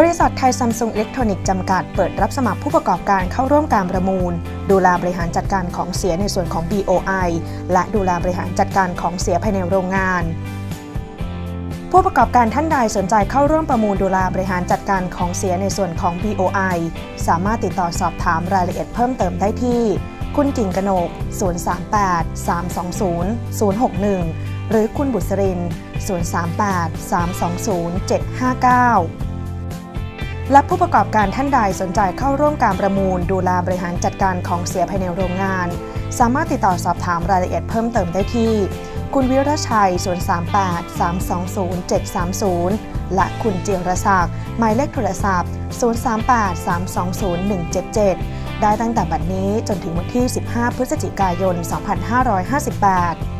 บริษัทไทยซัมซุงอิเล็กทรอนิกส์จำกัดเปิดรับสมัครผู้ประกอบการเข้าร่วมการประมูล ดูแลบริหารจัดการของเสียในส่วนของ BOI และดูแลบริหารจัดการของเสียภายในโรงงาน ผู้ประกอบการท่านใดสนใจเข้าร่วมประมูลดูแลบริหารจัดการของเสียในส่วนของ BOI สามารถติดต่อสอบถามรายละเอียดเพิ่มเติมได้ที่ คุณกิ่งกนก 038 320 061 หรือคุณบุษริน 038 320 759 และผู้ประกอบการท่านใดสนใจเข้าร่วมการประมูล ดูแลบริหารจัดการของเสียภายในโรงงาน สามารถติดต่อสอบถามรายละเอียดเพิ่มเติมได้ที่ คุณวิรชัย 038 320 730 และคุณเจียรศักดิ์หมายเลขโทรศัพท์ 038 320 177 ได้ตั้งแต่บัดนี้จนถึงวันที่ 15 พฤศจิกายน 2558